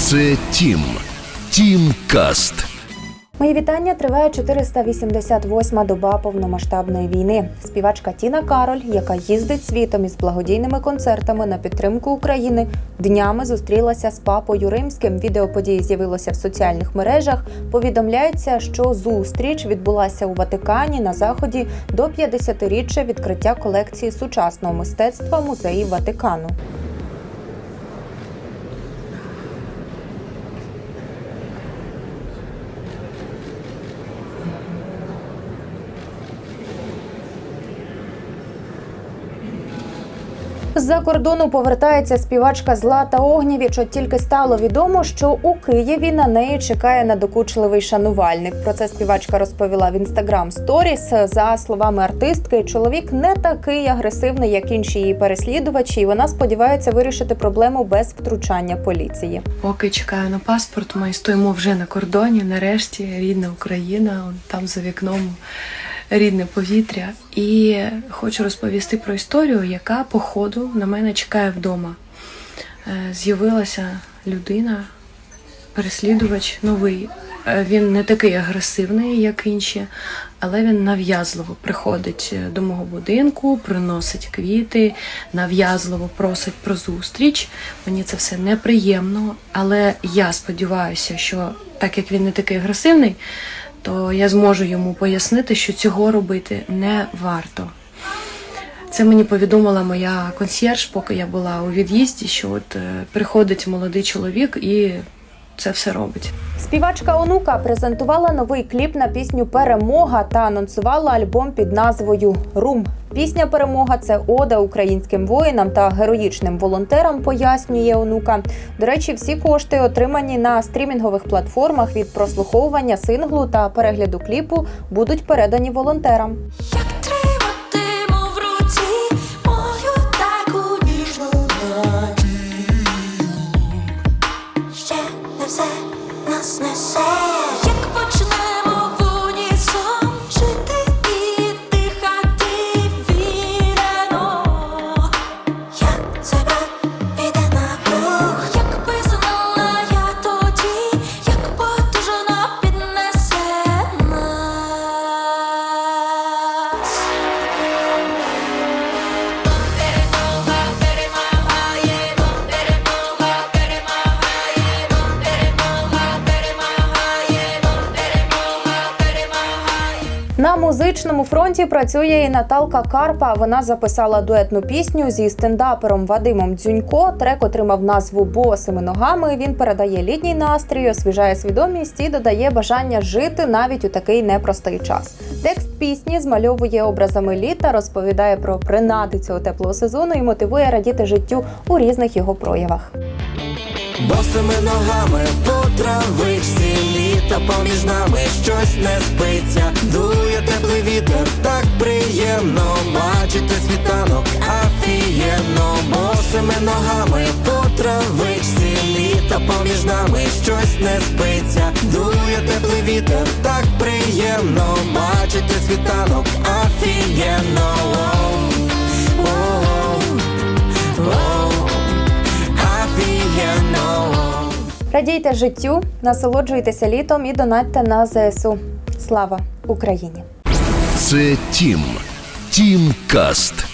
Це Тім. Тім Каст. Мої вітання триває 488-ма доба повномасштабної війни. Співачка Тіна Кароль, яка їздить світом із благодійними концертами на підтримку України, днями зустрілася з папою римським. Відео події з'явилося в соціальних мережах. Повідомляється, що зустріч відбулася у Ватикані на заході до 50-річчя відкриття колекції сучасного мистецтва музеїв Ватикану. З-за кордону повертається співачка Злата Огнєвіч. От тільки стало відомо, що у Києві на неї чекає надокучливий шанувальник. Про це співачка розповіла в інстаграм сторіс. За словами артистки, чоловік не такий агресивний, як інші її переслідувачі. і Вона сподівається вирішити проблему без втручання поліції. Поки чекаю на паспорт, ми стоїмо вже на кордоні. Нарешті рідна Україна, там за вікном рідне повітря. І хочу розповісти про історію, яка по ходу на мене чекає вдома. Е, З'явилася людина, переслідувач новий. Е, Він не такий агресивний, як інші, але він нав'язливо приходить е, до мого будинку, приносить квіти, нав'язливо просить про зустріч. Мені це все неприємно, але я сподіваюся, що так як він не такий агресивний, то я зможу йому пояснити, що цього робити не варто. Це мені повідомила моя консьєрж, поки я була у від'їзді, що от е, приходить молодий чоловік і це все робить. Співачка Онука презентувала новий кліп на пісню Перемога та анонсувала альбом під назвою Рум. Пісня Перемога це ода українським воїнам та героїчним волонтерам, пояснює онука. До речі, всі кошти, отримані на стрімінгових платформах від прослуховування синглу та перегляду кліпу, будуть передані волонтерам. На музичному фронті працює і Наталка Карпа. Вона записала дуетну пісню зі стендапером Вадимом Дзюнько. Трек отримав назву Босими ногами. Він передає літній настрій, освіжає свідомість і додає бажання жити навіть у такий непростий час. Текст пісні змальовує образами літа, розповідає про принади цього теплого сезону і мотивує радіти життю у різних його проявах. Босими ногами травичці літо поміж нами щось не спиться. Дує теплий вітер, так приємно. Бачити світанок, афієнно Босими ногами по травичці літо поміж нами щось не спиться. Дує теплий вітер, так приємно. Бачити світанок, афієнно Радійте життю, насолоджуйтеся літом і донатьте на ЗСУ. Слава Україні! Це Тім. Тім Каст.